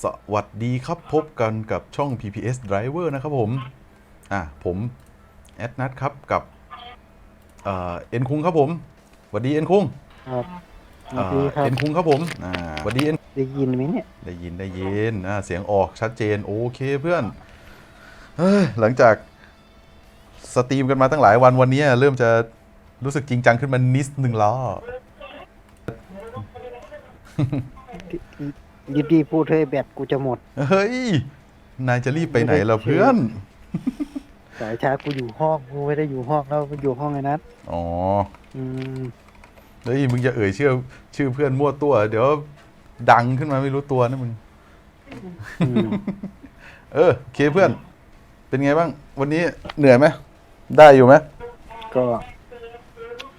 สวัสดีครับพบกันกับช่อง PPS Driver นะครับผม อะ ผม แอดนัทครับกับเอ่อเอ็นคุงครับผมสวัสดีเอ็นคุงครับสเอ่วัสดีอครับเอ็นคุงครับผมอ่าสวัสดีเอ็นได้ยินไหมเนี่ย ได้ยินได้ยินอ่าเสียงออกชัดเจน โอเคเพื่อนเฮ้ยหลังจากสตรีมกันมาตั้งหลายวันวันนี้เริ่มจะรู้สึกจริงจังขึ้นมานิดนึงแล้ว ยินดีพูดให้แบตกูจะหมด เฮ้ย นายจะรีบไปไหนล่ะเพื่อน สายชาร์จกูอยู่ห้องกูไม่ได้อยู่ห้องแล้วกูอยู่ห้องไอ้นัทอ๋อ อืมเฮ้ยมึงอย่าเอ่ยชื่อชื่อเพื่อนมั่วตัว เดี๋ยวดังขึ้นมาไม่รู้ตัวนะมึง อืมเออโอเคเพื่อน เป็นไงบ้าง วันนี้เหนื่อยไหมได้อยู่ไหม ก็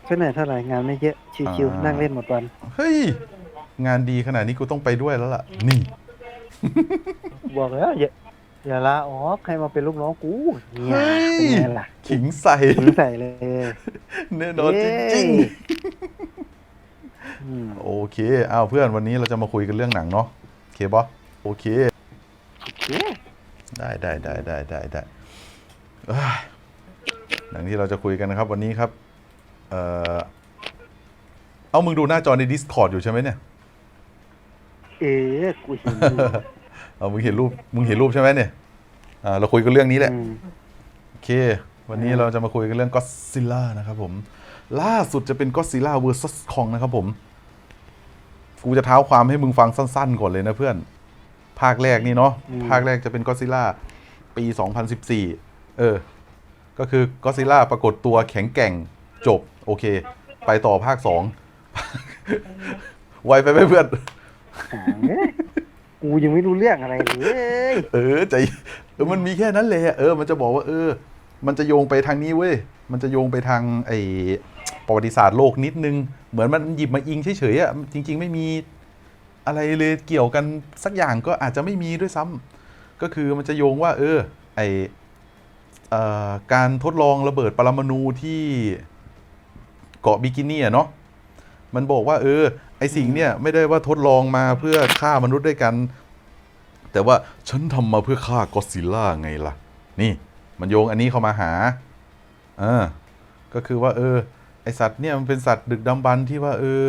ก็เหนื่อยเท่าไหร่งานไม่เยอะชิวอ่า ๆนั่งเล่นหมดวัน เฮ้ย งานดีขนาดนี้กูต้องไปด้วยแล้วล่ะ นี่ บอกแล้วอย่าอย่าลาออกให้มาเป็นลูกน้องกูเนี่ยเฮ้ยเป็นไงล่ะขิงใส่ถึงใส่เลยแน่นอนจริงเย้อืมๆโอเคอ้าวเพื่อนวันนี้เราจะมาคุยกันเรื่องหนังเนาะโอเคบอโอเคโอเคได้ได้ได้ได้ได้ได้เอ้ยหนังที่เราจะคุยกันนะครับ วันนี้ครับ เออเอามึงดูหน้าจอใน Discord อยู่ใช่ไหมเนี่ย เอ๊ะกูเห็นอยู่เอามึงเห็นรูปมึงเห็นรูปใช่ไหมเนี่ยอ่าเราคุยกันเรื่องนี้แหละ อืมโอเค วันนี้เราจะมาคุยกันเรื่องก็ซิล่านะครับผม ล่าสุดจะเป็นก็ซิล่า vs คองนะครับผม กูจะเท้าความให้มึงฟังสั้นๆก่อนเลยนะเพื่อน ภาคแรกนี่เนาะ ภาคแรกจะเป็นก็ซิล่าปี 2014 เออ ก็คือก็ซิล่าปรากฏตัวแข็งแกร่งจบ โอเค ไปต่อภาค 2 ไวไปไหมเพื่อน หางเอ้ยกูยังไม่รู้เรื่องอะไรเลยเออใจเออมันมีแค่นั้นเลยอะเออ มันจะบอกว่า เออ มันจะโยงไปทางนี้เว้ย มันจะโยงไปทางไอ้ประวัติศาสตร์โลกนิดนึง เหมือนมันหยิบมาอิงเฉยๆอะจริง ๆ ไม่มีอะไรเลยเกี่ยวกันสักอย่างก็อาจจะไม่มีด้วยซ้ำก็คือมันจะโยงว่า เออ ไอเอ่อการทดลองระเบิดปรมาณูที่เกาะบิกินี่อะเนาะ มันบอกว่า เออ อสิ่งเนี่ยไม่ได้ว่าทดลองมาเพื่อฆ่ามนุษย์ด้วยกัน แต่ว่าฉันทำมาเพื่อฆ่ากอซิลล่าไงล่ะ นี่ มันโยงอันนี้เข้ามาหาเอ่าก็คือว่า เออ ไอสัตว์เนี่ยมันเป็นสัตว์ดึกดำบรรที่ว่า เออ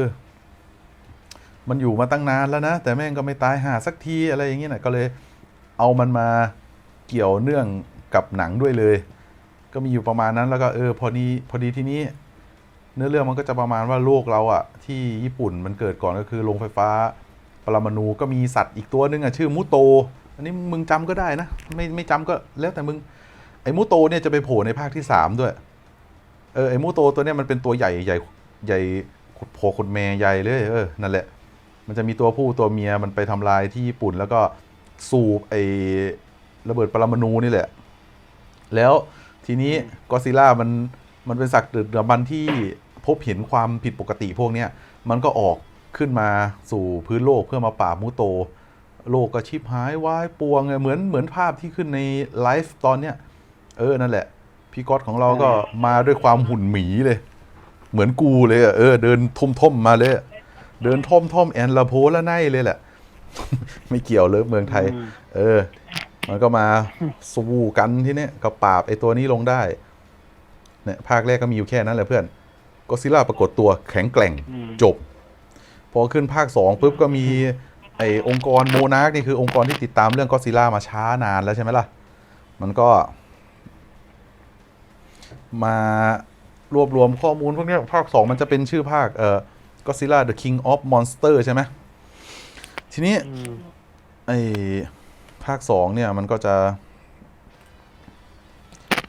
มันอยู่มาตั้งนานแล้วนะ แต่แม่งก็ไม่ตายหาสักทีอะไรอย่างเงี้ยนะก็เลยเอามันมาเกี่ยวเนื่องกับหนังด้วยเลย ก็มีอยู่ประมาณนั้นแล้วก็เออ พอดีพอดีทีนี้ เนื้อเรื่องมันก็จะประมาณว่าโลกเราอะที่ญี่ปุ่นมันเกิดก่อนก็คือโรงไฟฟ้า ปรมาณูก็มีสัตว์อีกตัวหนึงอะชื่อมุโต อันนี้มึงจำก็ได้นะ ไม่ไม่จำก็แล้วแต่มึง ไอ้มุโตเนี่ยจะไปโผล่ในภาคที่สามด้วย เออไอ้มุโตตัวเนี้ยมันเป็นตัวใหญ่ใหญ่ใหญ่โผล่คนแม่ใหญ่เลยเออนั่นแหละ มันจะมีตัวผู้ตัวเมียมันไปทำลายที่ญี่ปุ่น แล้วก็สูบไอ้ระเบิดปรมาณูนี่แหละ แล้วทีนี้กอซิล่ามันมันเป็นสัตว์ดึกดำบรรที่ พบเห็นความผิดปกติพวกเนี้ยมันก็ออกขึ้นมาสู่พื้นโลกเพื่อมาปราบมุโต โลกก็ชิบหายวายปวงไงเหมือนเหมือนภาพที่ขึ้นในไลฟ์ตอนเนี้ยเออนั่นแหละ พี่ก๊อตของเราก็มาด้วยความหุ่นหมีเลย เหมือนกูเลยอะเออเดินทุ่มท่มๆมาเลยอะเดินท่อมท่อมๆแอนลาโพละไนเลยแหละ ไม่เกี่ยวเลยเมืองไทยอืมเออ มันก็มาสู้กันที่เนี้ยก็ปราบไอ้ตัวนี้ลงได้เนี่ยภาคแรกก็มีอยู่แค่นั้นแหละเพื่อน ก็ซิล่าปรากฏตัวแข็งแกร่งอืมจบ พอขึ้นภาคสองปุ๊บก็มีไอ้องค์กรโมนาร์กนี่คือองค์กรที่ติดตามเรื่องก็ซิล่ามาช้านานแล้วใช่ไหมล่ะ มันก็ มารวบรวมข้อมูลพวกเนี้ยภาคสองมันจะเป็นชื่อภาคเอ่อก็ซิล่า the king of monster ใช่ไหมทีนี้อืมไอ้ภาคสองเนี่ยมันก็จะ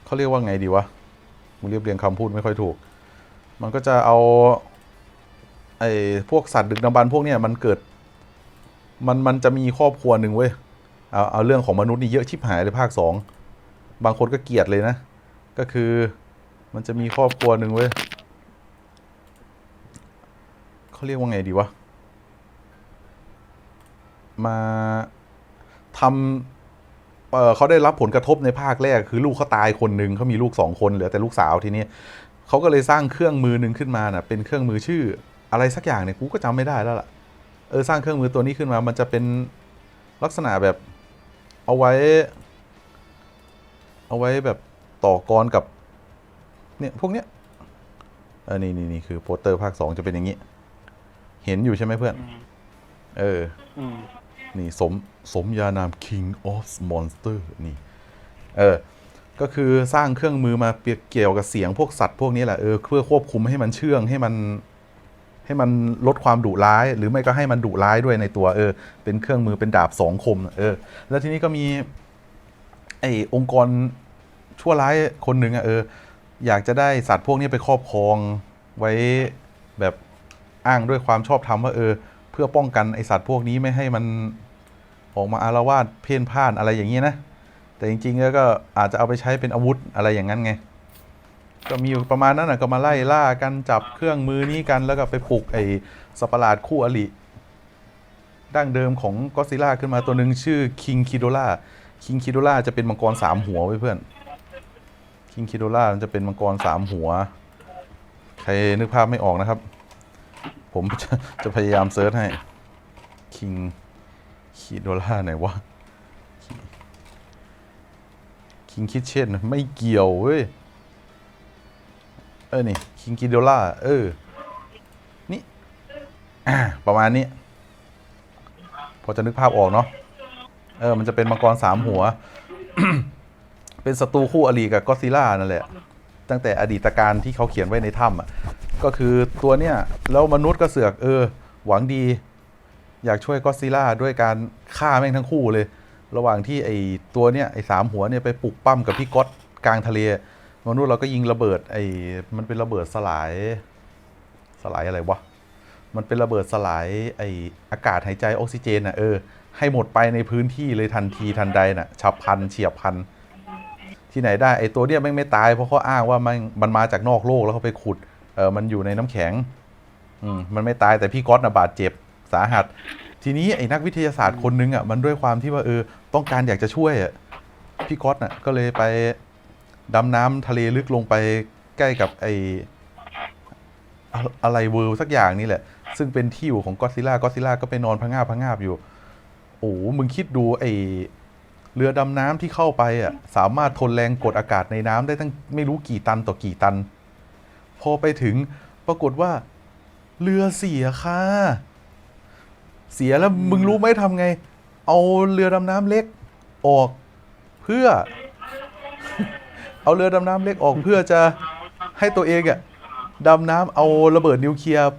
เขาเรียกว่าไงดีวะมึงเรียบเรียงคำพูดไม่ค่อยถูก มันก็จะเอาไอ้พวกสัตว์ดึกดำบรรพ์พวกเนี้ยมันเกิด มันมันจะมีครอบครัวหนึ่งเว้ยเอาเอาเรื่องของมนุษย์นี่เยอะชิบหายเลยภาคสองบางคนก็เกลียดเลยนะ ก็คือมันจะมีครอบครัวหนึ่งเว้ยเขาเรียกว่าไงดีวะมาทำเออเขาได้รับผลกระทบในภาคแรก คือลูกเขาตายคนหนึ่งเขามีลูกสองคนเหลือแต่ลูกสาวทีนี้ เขาก็เลยสร้างเครื่องมือหนึ่งขึ้นมาน่ะเป็นเครื่องมือชื่ออะไรสักอย่างเนี่ยกูก็จำไม่ได้แล้วล่ะเออสร้างเครื่องมือตัวนี้ขึ้นมา มันจะเป็นลักษณะแบบเอาไว้ เอาไว้แบบต่อกรกับเนี่ยพวกเนี้ยเออนี่นี่นี่คือโปสเตอร์ภาคสองจะเป็นอย่างนี้ เห็นอยู่ใช่ไหมเพื่อนอืมเอออืมนี่สมสมยานาม King of Monster นี่ เออ ก็คือสร้างเครื่องมือมาเกเกี่ยวกับเสียงพวกสัตว์พวกนี้แหละเออเพื่อควบคุมให้มันเชื่องให้มันให้มันลดความดุร้าย หรือไม่ก็ให้มันดุร้ายด้วยในตัวเออ เป็นเครื่องมือเป็นดาบสองคมเออ แล้วทีนี้ก็มี ไอ้องค์กรชั่วร้ายคนหนึ่งอะเออ อยากจะได้สัตว์พวกนี้ไปครอบครองไว้แบบอ้างด้วยความชอบธรรมว่าเออ เพื่อป้องกันไอสัตว์พวกนี้ไม่ให้มันออกมาอารวาสเพ่นพ่านอะไรอย่างนี้นะ แต่จริงๆแล้วก็อาจจะเอาไปใช้เป็นอาวุธอะไรอย่างนั้นไง ก็มีอยู่ประมาณนั้นนะก็มาไล่ล่ากันจับเครื่องมือนี้กันแล้วก็ไปปลุกไอ้สัตว์ประหลาดคู่อริดั้งเดิมของก็ซิล่าขึ้นมาตัวหนึ่งชื่อคิงคิโดล่าคิงคิโดล่าจะเป็นมังกรสามหัวเพื่อนคิงคิโดล่ามันจะเป็นมังกรสามหัว ใครนึกภาพไม่ออกนะครับ ผมจะจะพยายามเซิร์ชให้คิงคิโดล่าไหนวะ คิงคิ t เช่นไม่เกี่ยวเว้ย เออ นี่ คิงคิโดล่า เออ นี่ ประมาณนี้ พอจะนึกภาพออกเนาะ เออ มันจะเป็นมังกรสามหัว เป็นศัตรูคู่อริกับก็อดซิล่านั่นแหละ ตั้งแต่อดีตการที่เขาเขียนไว้ในถ้ำอะ ก็คือตัวเนี้ย แล้วมนุษย์ก็เสือก เออ หวังดี อยากช่วยก็อดซิล่าด้วยการฆ่าแม่งทั้งคู่เลย ระหว่างที่ไอตัวเนี้ยไอสามหัวเนี่ยไปปลุกปั้มกับพี่ก๊อตกลางทะเลมนุษย์เราก็ยิงระเบิดไอ้มันเป็นระเบิดสลายสลายอะไรวะ มันเป็นระเบิดสลายไอ้อากาศหายใจออกซิเจนน่ะเออให้หมดไปในพื้นที่เลยทันทีทันใดน่ะฉับพันเฉียบพันที่ไหนได้ไอ้ตัวเนี้ยแม่ไม่ตายเพราะเขาอ้างว่ามันมันมาจากนอกโลกแล้วเขาไปขุดเออมันอยู่ในน้ำแข็งอืมมันไม่ตายแต่พี่ก๊อตน่ะบาดเจ็บสาหัส ทีนี้ไอ้นักวิทยาศาสตร์คนนึงอะมันด้วยความที่ว่าเออต้องการอยากจะช่วยอะพี่ก๊อตน่ะก็เลยไปดำน้ำทะเลลึกลงไปใกล้กับไออะอะไรเวิลด์สักอย่างนี่แหละ ซึ่งเป็นที่อยู่ของก็ซิล่าก็ซิล่าก็ไปนอนพะงาบพะงาบอยู่ โอ้มึงคิดดูไอเรือดำน้ำที่เข้าไปอะสามารถทนแรงกดอากาศในน้ำได้ตั้งไม่รู้กี่ตันต่อกี่ตัน พอไปถึงปรากฏว่า เรือเสียค่ะ เสียแล้วมึงรู้ไหมทำไง เอาเรือดำน้ำเล็กออกเพื่อ เอาเรือดำน้ำเล็กออกเพื่อจะให้ตัวเองอะดำน้ำเอาระเบิดนิวเคลียร์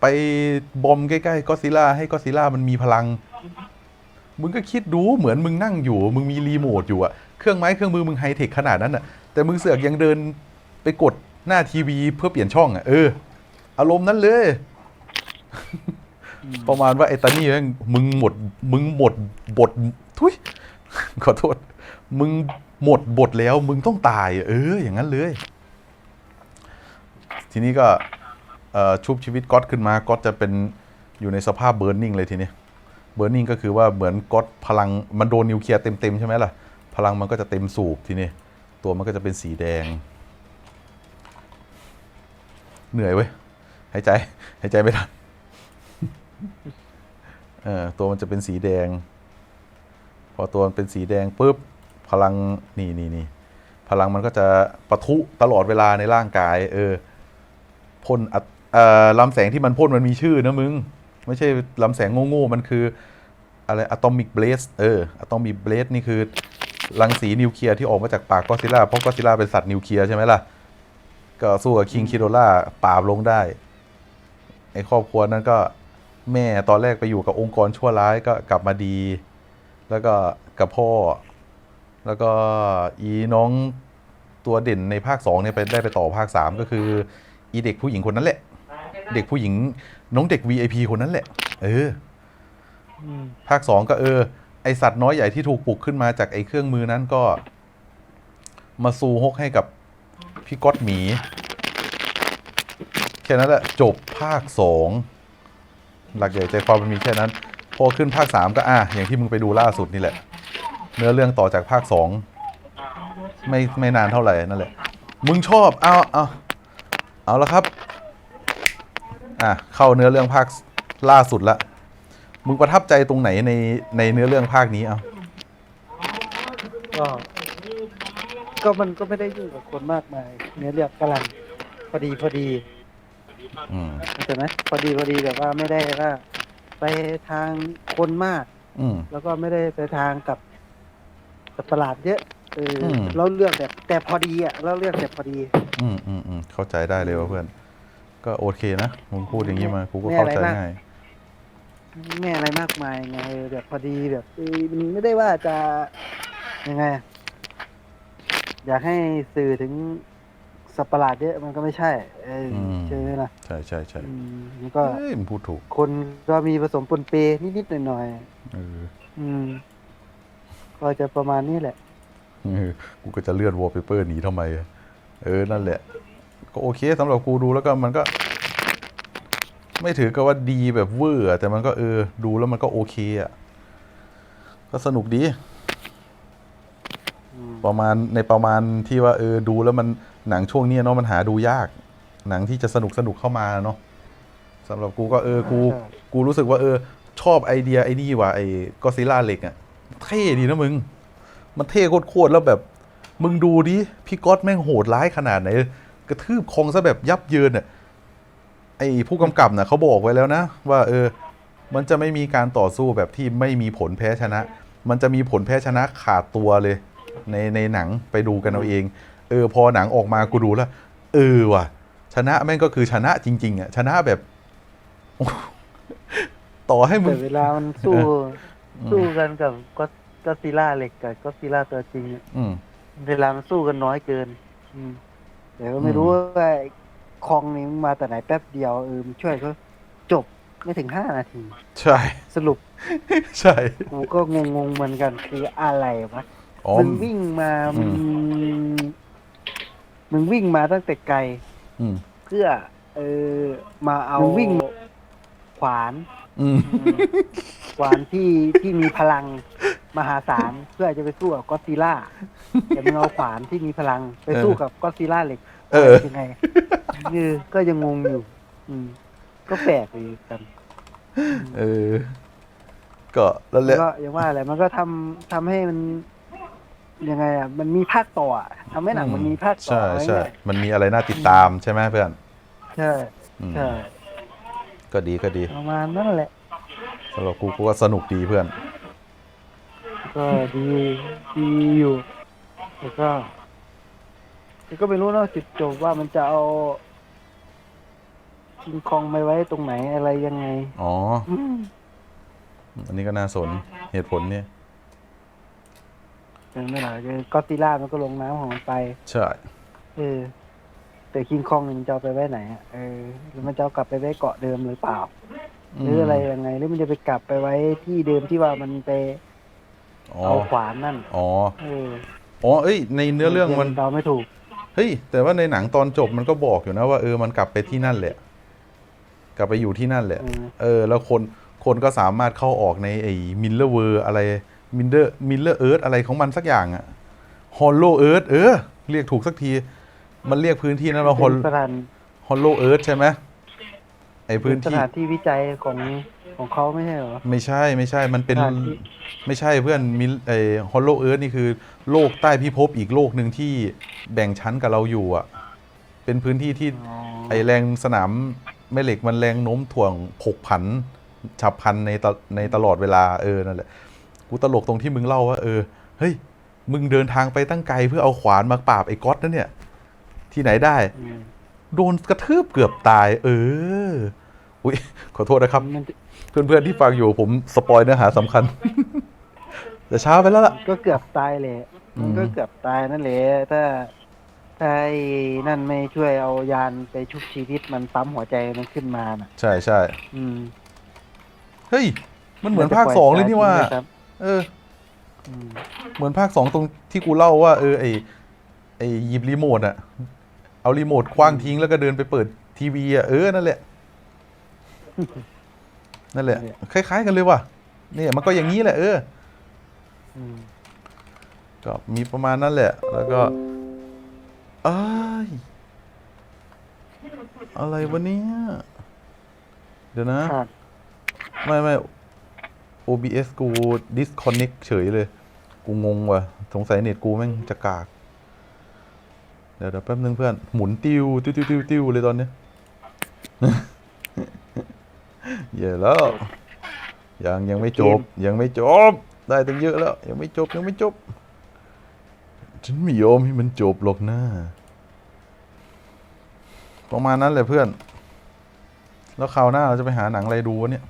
ไปบอมใกล้ๆก็อดซิลล่าให้ก็อดซิลล่ามันมีพลัง มึงก็คิดดูเหมือนมึงนั่งอยู่ มึงมีรีโมทอยู่อะเครื่องไม้เครื่องมือมึงไฮเทคขนาดนั้นอะแต่มึงเสือกยังเดินไปกดหน้าทีวีเพื่อเปลี่ยนช่องอะเออ อารมณ์นั้นเลย ประมาณว่าไอ้ตานี่แม่งมึงหมด มึงหมดบททุยขอโทษ มึงหมดบทแล้ว มึงต้องตาย เออ อย่างนั้นเลย ทีนี้ก็ชุบชีวิตก๊อตขึ้นมาก๊อตจะเป็นอยู่ในสภาพเบิร์นนิ่งเลยทีนี้เบิร์นนิ่งก็คือว่าเหมือนก๊อตพลังมันโดนนิวเคลียร์เต็มๆใช่ไหมล่ะ พลังมันก็จะเต็มสูบทีนี้ตัวมันก็จะเป็นสีแดง เหนื่อยเว้ยหายใจหายใจไม่ทัน เออตัวมันจะเป็นสีแดง พอตัวมันเป็นสีแดงปุ๊บพลังนี่นี่นี่พลังมันก็จะปะทุตลอดเวลาในร่างกาย เออพ่นเอ่อลำแสงที่มันพ่นมันมีชื่อนะมึง ไม่ใช่ลำแสงโง่ๆมันคืออะไรอะตอมิกเบลสเอออะตอมิกเบลสนี่คือรังสีนิวเคลียร์ที่ออกมาจากปากก็ซิล่าเพราะก็ซิล่าเป็นสัตว์นิวเคลียร์ใช่ไหมล่ะ ก็สู้กับคิงคิโดล่าปราบลงได้ไอครอบครัวนั้นก็ แม่ตอนแรกไปอยู่กับองค์กรชั่วร้ายก็กลับมาดี แล้วก็กับพ่อ แล้วก็อีน้องตัวเด่นในภาคสองเนี่ยไปได้ไปต่อภาคสามก็คืออีเด็กผู้หญิงคนนั้นแหละ เด็กผู้หญิงน้องเด็ก VIP คนนั้นแหละ เอออืมภาคสองก็เออ ไอสัตว์น้อยใหญ่ที่ถูกปลุกขึ้นมาจากไอเครื่องมือนั้นก็ มาซูฮกให้กับพี่ก๊อตหมี แค่นั้นแหละจบภาคสอง หลักใหญ่ใจความมันมีแค่นั้น พอขึ้นภาคสามก็อะอย่างที่มึงไปดูล่าสุดนี่แหละ เนื้อเรื่องต่อจากภาคสองไม่ไม่นานเท่าไหร่นั่นแหละ มึงชอบเอาเอาเอาละครับอะเข้าเนื้อเรื่องภาคล่าสุดละมึงประทับใจตรงไหนในในเนื้อเรื่องภาคนี้เอาก็ก็มันก็ไม่ได้ยุ่งกับคนมากมาย เนื้อเรื่องกำลังพอดีพอดี อืมเข้าใจไหมพอดีพอดีแบบว่าไม่ได้ว่า ไปทางคนมาก อืม แล้วก็ไม่ได้ไปทางกับกับตลาดเยอะเอออม เราเลือกแบบแต่พอดีอะเราเลือกแบบพอดีอืมอืมอืมเข้าใจได้เลยว่าเพื่อน ก็โอเคนะมึงพูดอย่างนี้มากูก็ไม่เข้าอะไรใจมากง่ายไม่อะไรมากมายไงแบบพอดีแบบเออมันไม่ได้ว่าจะยังไงอะอยากให้สื่อถึง สัตว์ประหลาดเยอะมันก็ไม่ใช่เอออมใช่ไหมล่ะใช่ใช่ใช่อืมมันก็เอ้ยมึงพูดถูกคนก็มีผสมปนเปนิดๆหน่อยเออๆอืม ก็จะประมาณนี้แหละ เออกูก็จะเลื่อนวอลเปเปอร์หนีทำไมอะเออนั่นแหละ ก็โอเคสำหรับกูดูแล้วก็มันก็ ไม่ถือกับว่าดีแบบเวอร์อะแต่มันก็เออ ดูแล้วมันก็โอเคอะ ก็สนุกดี อืม ประมาณในประมาณที่ว่าเออดูแล้วมัน หนังช่วงเนี้ยเนาะมันหาดูยาก หนังที่จะสนุกสนุกเข้ามาเนาะสำหรับกูก็เออกูกูรู้สึกว่าเออ ชอบไอเดียไอ้นี่ว่ะไอ้ก็ซิล่าเหล็กอะเท่ดีนะมึง มันเท่โคตรๆแล้วแบบ มึงดูดิพี่ก๊อตแม่งโหดร้ายขนาดไหน กระทืบคองซะแบบยับเยินอะไอ้ผู้กำกับน่ะเขาบอกไว้แล้วนะ ว่าเออ มันจะไม่มีการต่อสู้แบบที่ไม่มีผลแพ้ชนะ มันจะมีผลแพ้ชนะขาดตัวเลย ในในหนังไปดูกันเอาเอง เออพอหนังออกมากูดูแล้ว เออว่ะ ชนะแม่งก็คือชนะจริง ๆอะชนะแบบ ต่อให้มึแต่ง เวลามันสู้ อืม สู้กันกับก็ก็ซิล่าเหล็กกับก็ซิล่าตัวจริงอะอืม เวลามันสู้กันน้อยเกิน อืมแต่ก็ไม่อืมรู้ว่าไอ้คองนี้มันมาแต่ไหนแป๊บเดียวเออมันช่วยเขาจบไม่ถึงห้านาที ใช่ สรุปใช่กูก็งงๆเหมือนกันคืออะไรวะ อ๋อมึงวิ่งมาอืมึมง มึงวิ่งมาตั้งแต่ไกลอืมเพื่อ เออมาเอามึงวิ่ง ขวานอืมอืมขวานที่ที่มีพลังมหาศาลเพื่อจะไปสู้กับก็อดซิลล่าแต่มึงเอาขวานที่มีพลังไปสู้กับก็อดซิลล่าเหล็กเออ ยังไงเออก็ยังงงอยู่ อืม ก็แปลกดีกัน เออ ก็แล้วแหแล้ละวก็อย่างว่าอะไรมันก็ทำทำให้มัน ยังไงอะมันมีภาคต่ออะทำให้หนังมันมีภาคต่อใช่ไว้ใช่เนี่ยมันมีอะไรน่าติดตามใช่ไหมเพื่อนใช่อืมใช่ก็ดีก็ดีประมาณนั่นแหละ สำหรับกูกูก็สนุกดีเพื่อน ก็ดีดีอยู่แต่ก็แต่ก็ไม่รู้เนอะจุดจบว่ามันจะเอาคิงคองไปไว้ตรงไหนอะไรยังไงอ๋อ อืมอันนี้ก็น่าสนเหตุผลเนี่ย เป็นไม่หรอกคือก็อดซิลล่ามันก็ลงน้ำของมันไป ใช่ เออ แต่คิงคองเนี่ยมันจะเอาไปไว้ไหนอะเออหรือมันจะเอากลับไปไว้เกาะเดิมหรือเปล่า หรืออะไรยังไงหรือมันจะไปกลับไปไว้ที่เดิมที่ว่ามันไปอ๋อ เอาขวานนั่น อ๋อ เอออ๋อ เอ้ย ในเนื้อเรื่องมัน เราไม่ถูก เฮ้ย แต่ว่าในหนังตอนจบมันก็บอกอยู่นะว่าเออ มันกลับไปที่นั่นแหละ กลับไปอยู่ที่นั่นแหละ อืม เออ แล้วคน คนก็สามารถเข้าออกในไอ้มิลเลอร์เวอร์อะไร มิลเลอร์มิลเลอร์เอิร์ธอะไรของมันสักอย่างอะฮอลโลเอิร์ธเออ เรียกถูกสักที มันเรียกพื้นที่นั้นว่าฮอลเป็นสถานฮอลโลเอิร์ธใช่ไหมไอ้พื้นสที่ ถานที่วิจัยของของเขาไม่ใช่เหรอ ไม่ใช่ไม่ใช่มันเป็นสถานที่ ไม่ใช่เพื่อนมิลไอฮอลโลเอิร์ธนี่คือ โลกใต้พิภพอีกโลกหนึ่งที่แบ่งชั้นกับเราอยู่อะ เป็นพื้นที่ที่อ๋อไอแรงสนามแม่เหล็กมันแรงโน้มถ่วงผกผันฉับพลันในตะในตลอดเวลาเออนั่นแหละ กูตลกตรงที่มึงเล่าว่าเออเฮ้ยมึงเดินทางไปตั้งไกลเพื่อเอาขวานมาปราบไอ้ก๊อตนั่นเนี่ย ที่ไหนได้อืมโดนกระทืบเกือบตาย เออ อุ้ยขอโทษนะครับมันจะเพื่อนๆที่ฟังอยู่ผมสปอยเนื้อหาสำคัญแต่ช้าไปแล้วล่ะ ก็เกือบตายเลยอืมมันก็เกือบตายนั่นแหละถ้าถ้าไอ้นั่นไม่ช่วยเอายานไปชุบชีวิตมันปั๊มหัวใจมันขึ้นมาน่ะ ใช่ใช่อืมเฮ้ย มันเหมือนภาคสองเลยนี่ว่า จะปล่อยตยทิ้งไหมครับเอออืมเหมือนภาคสองตรงที่กูเล่าว่า เออ ไอไอหยิบรีโมทอะเอารีโมทคว้างทิ้งแล้วก็เดินไปเปิดทีวีอะเออ นั่นแหละ นั่นแหละ คล้าย ๆ กันเลยว่ะเนี่ยมันก็อย่างนี้แหละ เอออืมก็มีประมาณนั้นแหละ แล้วก็เอ้ยอะไรวะเนี่ย เดี๋ยวนะครับไม่ไม่ OBS กู disconnect เฉยเลย กูงงว่ะ สงสัยเน็ตกูแม่งจะกาก เดี๋ยวเดี๋ยวแป๊บนึงเพื่อน หมุนติ้วติ้วติ้วติ้วติ้วเลยตอนเนี้ยเย่แล้ว ยังยังไม่จบ ยังไม่จบ ได้ตั้งเยอะแล้ว ยังไม่จบยังไม่จบ ฉันไม่ยอมให้มันจบหรอกนะประมาณนั้นแหละเพื่อน แล้วคราวหน้าเราจะไปหาหนังอะไรดูวะเนี่ย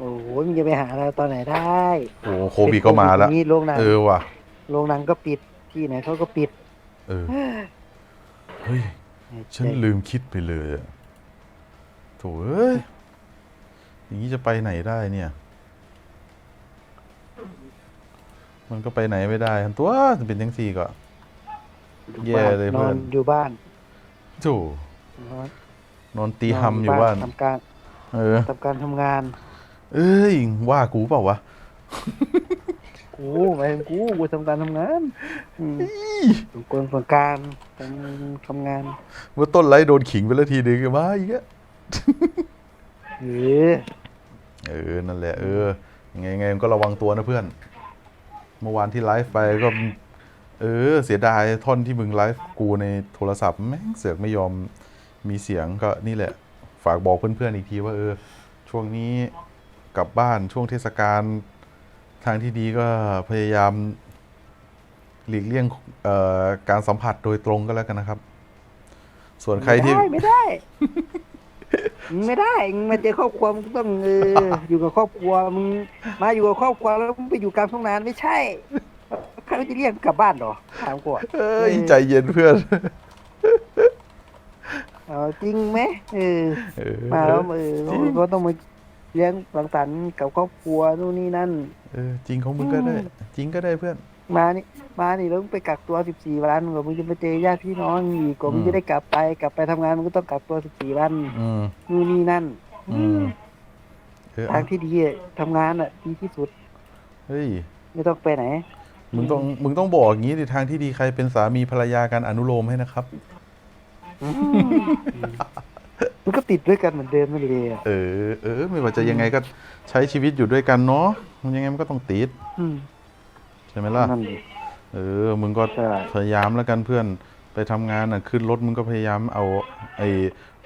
โอ้โหมึงจะไปหาเราตอนไหนได้โอ้โควิดก็มาแล้วนี่โรงหนังเออว่ะ โรงหนังก็ปิดที่ไหนเขาก็ปิดเออ เฮ้ย ฉันลืมคิดไปเลยอะโถ่เอ้ย อย่างนี้จะไปไหนได้เนี่ย มันก็ไปไหนไม่ได้ทันตัวจะเป็นทั้งสี่ก็ แย่เลยนเพื่ออนนอยู่บ้านโถ่นอนนอนตีหำอยู่บ้าน ทำการเออ ทำการทำงาน เอ้ย ว่ากูเปล่าวะกูหมายถึงกูกูทำการทำงานอืมสมควรส่วนการทำทำงานเมื่อต้นไลฟ์โดนขิงไปแล้วทีนึงมาอีกอะเออเออ นั่นแหละ เออยังไงไงก็ระวังตัวนะเพื่อน เมื่อวานที่ไลฟ์ไปก็ เออ เสียดายท่อนที่มึงไลฟ์กูในโทรศัพท์แม่งเสือกไม่ยอมมีเสียงก็นี่แหละ ฝากบอกเพื่อนๆอีกทีว่าเออ ช่วงนี้ กลับบ้านช่วงเทศกาลทางที่ดีก็พยายามหลีกเลี่ยงเอ่อการสัมผัสโดยตรงก็แล้วกันนะครับ ส่วนใครที่ไม่ได้ ไม่ได้มึงไม่ได้มึงมาเจอครอบครัวมึงต้องเอออยู่กับครอบครัวมึงมาอยู่กับครอบครัวแล้วมึงไปอยู่กลางทุ่งนาไม่ใช่ใครจะเรียกกลับบ้านเหรอถามก่อนเอ้ยใจเย็นเพื่อนเอาจริงไหมเออเออมาแล้วเออจริงก็ต้องมา เลี้ยงสังสรรค์กับครอบครัวนู่นนี่นั่น เออจริงของมึงก็ได้อืมจริงก็ได้เพื่อน มานี่มานี่แล้วมึงไปกักตัว14วันกว่ามึงจะไปเจอญาติพี่น้องอีกกว่ามึงอืมจะได้กลับไป กลับไปทำงานมึงก็ต้องกักตัว14วันอืมนู่นนี่นั่นอืมเออทางที่ดีอะทำงานอะดีที่สุดเฮ้ยไม่ต้องไปไหน มึงต้องมึงต้องบอกอย่างนี้ในทางที่ดีใครเป็นสามีภรรยากันอนุโลมให้นะครับ มันก็ติดด้วยกันเหมือนเดิมนั่นเลยอะเออ เออ ไม่ว่าจะยังไงก็ใช้ชีวิตอยู่ด้วยกันเนาะมันยังไงมันก็ต้องติดอืมใช่ไหมล่ะ นั่นดิเออ มึงก็ใช่ พยายามแล้วกันเพื่อนไปทำงานอะขึ้นรถมึงก็พยายามเอาไอ้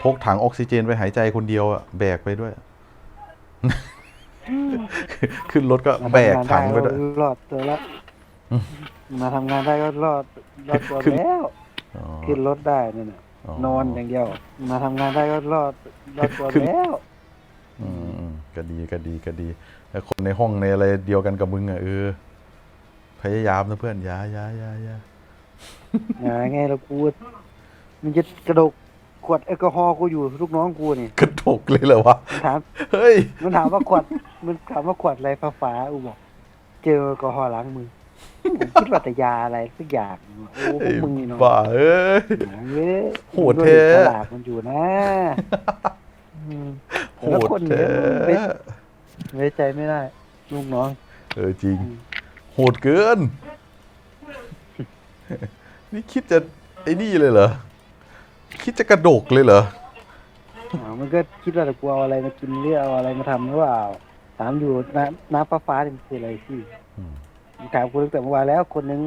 พกถังออกซิเจนไปหายใจคนเดียวอะแบกไปด้วย ขึ้นรถก็มาแบกทำงานถังไปด้วยก็รอดตัวละอืมมาทำงานได้ก็รอดรอดตัวขึ้น แล้ว อ๋อขึ้นรถได้นั่นน่ะ นอนอย่างเดียว มาทำงานได้ก็รอดรอดตัวขึ้นแล้วอืมอืมก็ดีก็ดีก็ดีแล้วคนในห้องในอะไรเดียวกันกับมึงอะเออพยายามนะเพื่อนอยาอยาอยาอยาอย่าไงเรากูมันจะกระดกขวดแอลกอฮอล์กูอยู่ลูกน้องกูนี่กระถกเลยเหรอวะมันถามเฮ้ยมันถามว่าขวดมันถามว่าขวดอะไรฟ้าฟ้าๆอูบอกเจอแอลกอฮอล์ล้างมือ ผมคิดว่าแต่ยาอะไรสักอย่างโอ้พวไอ้กมึงนี่เนาะบ้าเอ้ย เว้ยโหดแท้ฉลาดมันอยู่นะอืม โหแต่ละดคนแท้เนี่ยมันไว้ไว้ใจไม่ได้ลูกน้อง เออจริง โหดเกิน นี่คิดจะไอ้นี่เลยเหรอ คิดจะกระดกเลยเหรออ๋อมันก็คิดว่าจะกลัวเอาอะไรมากินหรือเอาอะไรมาทำหรือเปล่าถามอยู่น้ำน้ำฟ้าฟ้าๆนี่มันคืออะไรพี่อืม ถามคุณตั้งแต่เมื่อวานแล้ว คนนึง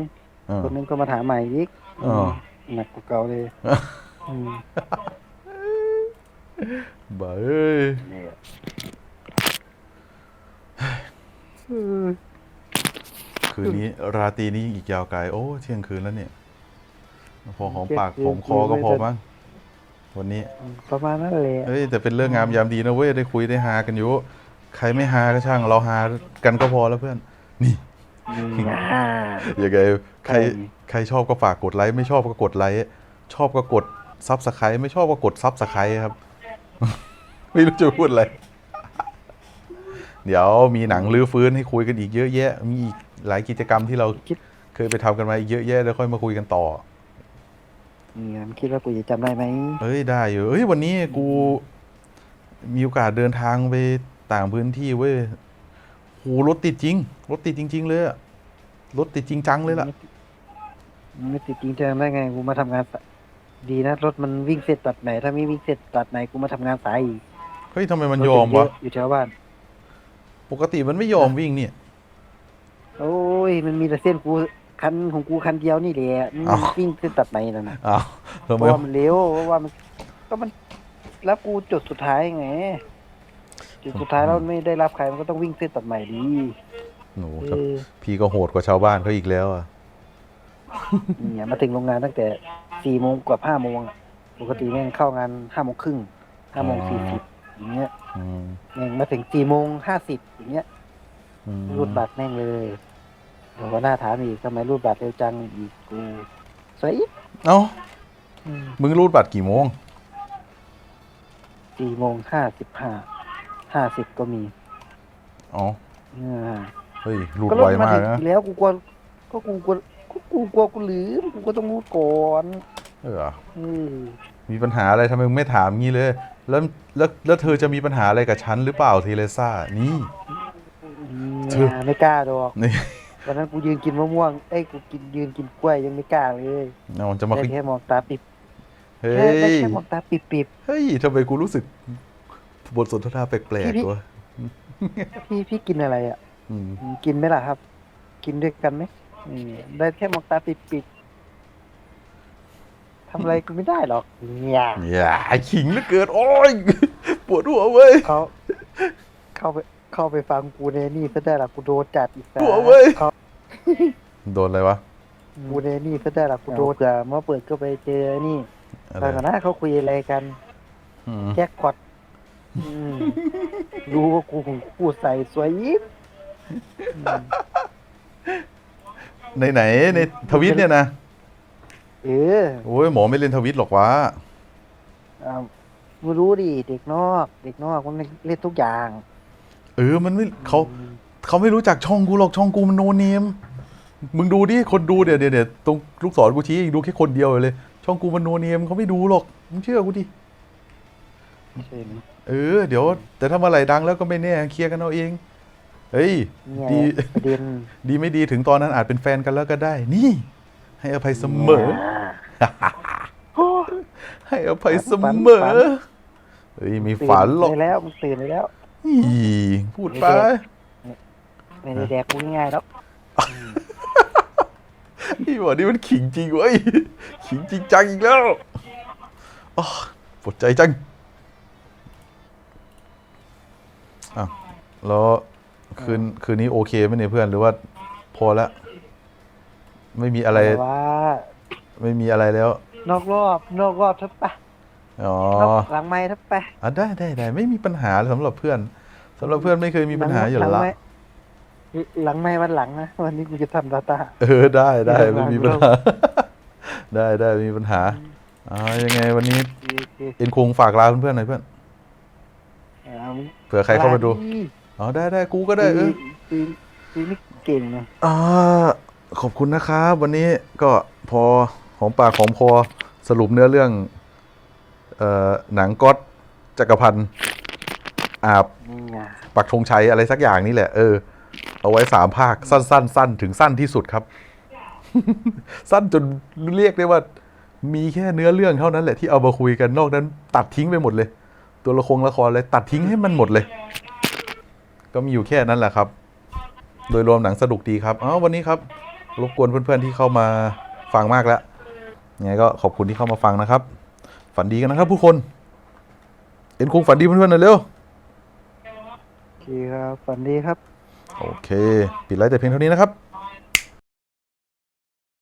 อ่าคนนึงก็มาถามใหม่อีกอ่าหนักกว่าเก่าเลยอืมบ้าเอ้ยเนี่ยคืนนี้ราตรีนี้อีกยาวไกล โอ้ เที่ยงคืนแล้วเนี่ย พอหอมปากหอมคอก็พอมั้งวันนี้ ประมาณนั้นเลยเฮ้ยแต่เป็นเรื่องงามยามดีนะเว้ยได้คุยได้ฮากันอยู่ ใครไม่ฮาก็ช่างเราฮากันก็พอแล้วเพื่อน นี่ อ่ายังไงใครใช่ใครชอบก็ฝากกดไลค์ไม่ชอบก็กดไลค์ชอบก็กดซับสไครต์ไม่ชอบก็กดซับสไครต์ครับ ไม่รู้จะพูดอะไร เดี๋ยวมีหนังลื้อฟื้นให้คุยกันอีกเยอะแยะ มีอีกหลายกิจกรรมที่เราคิดเคยไปทำกันมาอีกเยอะแยะแล้วค่อยมาคุยกันต่อเนี่ยมันคิดว่ากูจะจำได้ไหมเอ้ยได้อยู่เอ้ยวันนี้กูมีโอกาสเดินทางไปต่างพื้นที่เว้ย โหรถติดจริง รถติดจริง ๆ เลยอะรถติดจริงจังเลยล่ะไม่ติดจริงจังได้ไงกูมาทำงานสายดีนะรถมันวิ่งเสร็จตัดไหน ถ้าไม่วิ่งเสร็จตัดไหนกูมาทำงานสายอีกเฮ้ยทำไมมันรถยอมเยวะอยู่แถวบ้าน ปกติมันไม่ยอมวิ่งเนี่ย โอ้ย มันมีแต่เส้นกูคันของกูคันเดียวนี่แหละมันอ้าว วิ่งเส้นตัดไหนแล้วนะอ้าวเพทำไมราะว่ามันเร็วเพราะว่ามันก็มันรับกูจุดสุดท้ายไง จุดสุดท้ายแล้วไม่ได้รับใครมันก็ต้องวิ่งเส้นตัดใหม่ดีหนูเออพี่ก็โหดกว่าชาวบ้านเขาอีกแล้วอะเนี่ยมาถึงโรงงานตั้งแต่สี่โมงกว่าห้าโมงอะปกติแม่งเข้างานห้าโมงครึ่งห้าโมงสี่สิบอย่างเงี้ยอืมแม่งมาถึงสี่โมงห้าสิบอย่างเงี้ย อืมรูดบัตรแม่งเลยเดี๋ยวก็น่าถามอีกทำไมรูดบัตรเร็วจังอีกกูสวยอีกเอ้ามึงรูดบัตรกี่โมง สี่โมงห้าสิบห้า ห้าสิบก็มีอ๋ออ่าเฮ้ยรูดก็ไวรถมากถึงนะอีแล้วกูกลัวก็กูกลัวก็กูกลัวกูลืมกูก็ต้องรูดก่อนเออ เออมีปัญหาอะไรทำไมมึงไม่ถามงี้เลย แล้วแล้วแล้วเธอจะมีปัญหาอะไรกับฉันหรือเปล่าเทเลซ่า นี่ เธอ เนี่ยไม่กล้าดอกนี่วันนั้นกูยืนกินมะม่วงเอ้ยกูกินยืนกินกล้วยยังไม่กล้าเลยเอาจะมาได้คุยแค่มองตาปิบเฮ้แค่ได้ย แค่มองตาปิบปิบเฮ้ยทำไมกูรู้สึก บทสนทนาแปลกพี่ๆวะพี่พี่กินอะไรอะอืมกินไหมล่ะครับ กินด้วยกันไหมอืมได้แค่มองตาปิดปิดทำอะไรกูไม่ได้หรอกเนี่ยอย่าขิงเหลือเกินโอ้ยปวดหัวเว้ยเขาเข้าไปเข้าไปฟังกูในนี่ซะได้ละกูโดนจัดอีกแล้วหัวเว้ยเขาโดนอะไรวะกูในนี่ซะได้ละกูโดนเผื่อมาเปิดก็ไปเจอนี่อะไรตอนนั้นเขาคุยอะไรกันอืมแจ็คพอตอืม รู้ว่ากูของกูใส่สวยยิบอืมในไหนในทวิตเนี่ยนะเออโอ้ยหมอไม่เล่นทวิตหรอกวะอ้าวไม่รู้ดิเด็กนอก เด็กนอกมันเล่นทุกอย่าง เออมันไม่เขาเขาไม่รู้จักช่องกูหรอกช่องกูมันโนเนมมึงดูดิคนดูเดี๋ยวเดี๋ยวเดี๋ยวตรงลูกศรกูชี้ดูแค่คนเดียวเลย ช่องกูมันโนเนมเขาไม่ดูหรอกมึงเชื่อกูดิใช่ไหม เออ เดี๋ยว แต่ถ้าเมื่อไหร่ดังแล้วก็ไม่แน่เคลียร์กันเอาเอง เฮ้ย เนี่ยดีประเด็นดีไม่ดีถึงตอนนั้นอาจเป็นแฟนกันแล้วก็ได้ นี่ ให้อภัยเสมอ โอ้ให้อภัยเสฝันมฝัอนเฮ้ยมีฝันหรอกตื่ได้แล้วมันตื่นได้แล้ว อีพูดไป ไม่ได้แดกกูง่ายๆแล้วพี่บอกนี่มันขิงจริงเว้ย ขิงจริงจังอีกแล้วอ๋อปวดใจจัง อ้าวแล้วคืนคืนนี้โอเคไหมเนี่ยเพื่อนหรือว่าพอแล้วไม่มีอะไร แต่ว่าไม่มีอะไรแล้ว นอกรอบนอกรอบทับปะอ๋อ นอกหลังไม้ทับปะอะได้ได้ได้ไม่มีปัญหาสำหรับเพื่อนสำหรับเพื่อนไม่เคยมีปัญหาอยู่หลังและไม้หลังไม้วันหลังนะวันนี้กูจะทำดาตา เออได้ได้เรื่องไม่มีหลัปัญงหา ได้ได้ไม่มีปัญหาอ่ายังไงวันนี้เอ็นคงฝากลาเพื่อนๆหน่อยเพื่อน เผื่อใครเข้ามาดู อ๋อได้ได้กูก็ได้เออตีตีไม่เก่งนะอ่าขอบคุณนะครับ วันนี้ก็พอหอมปากหอมคอสรุปเนื้อเรื่อง เอ่อหนังก๊อตจักรพันธ์อาบนี่ไงปักธงชัยอะไรสักอย่างนี่แหละ เออ เอาไว้สามภาค สั้นสั้นสั้นถึงสั้นที่สุดครับ สั้นจนเรียกได้ว่า มีแค่เนื้อเรื่องเท่านั้นแหละที่เอามาคุยกันนอกนั้น ตัดทิ้งไปหมดเลย ตัวละครละครอะไรตัดทิ้งให้มันหมดเลย ก็มีอยู่แค่นั้นแหละครับ โดยรวมหนังสนุกดีครับอ๋อวันนี้ครับรบกวนเพื่อนๆที่เข้ามาฟังมากแล้วยังไงก็ขอบคุณที่เข้ามาฟังนะครับ ฝันดีกันนะครับผู้คนเอ็นคงฝันดีเพื่อนๆหน่อยเร็วโอเคครับฝันดีครับ โอเค ปิดไลฟ์แต่เพียงเท่านี้นะครับ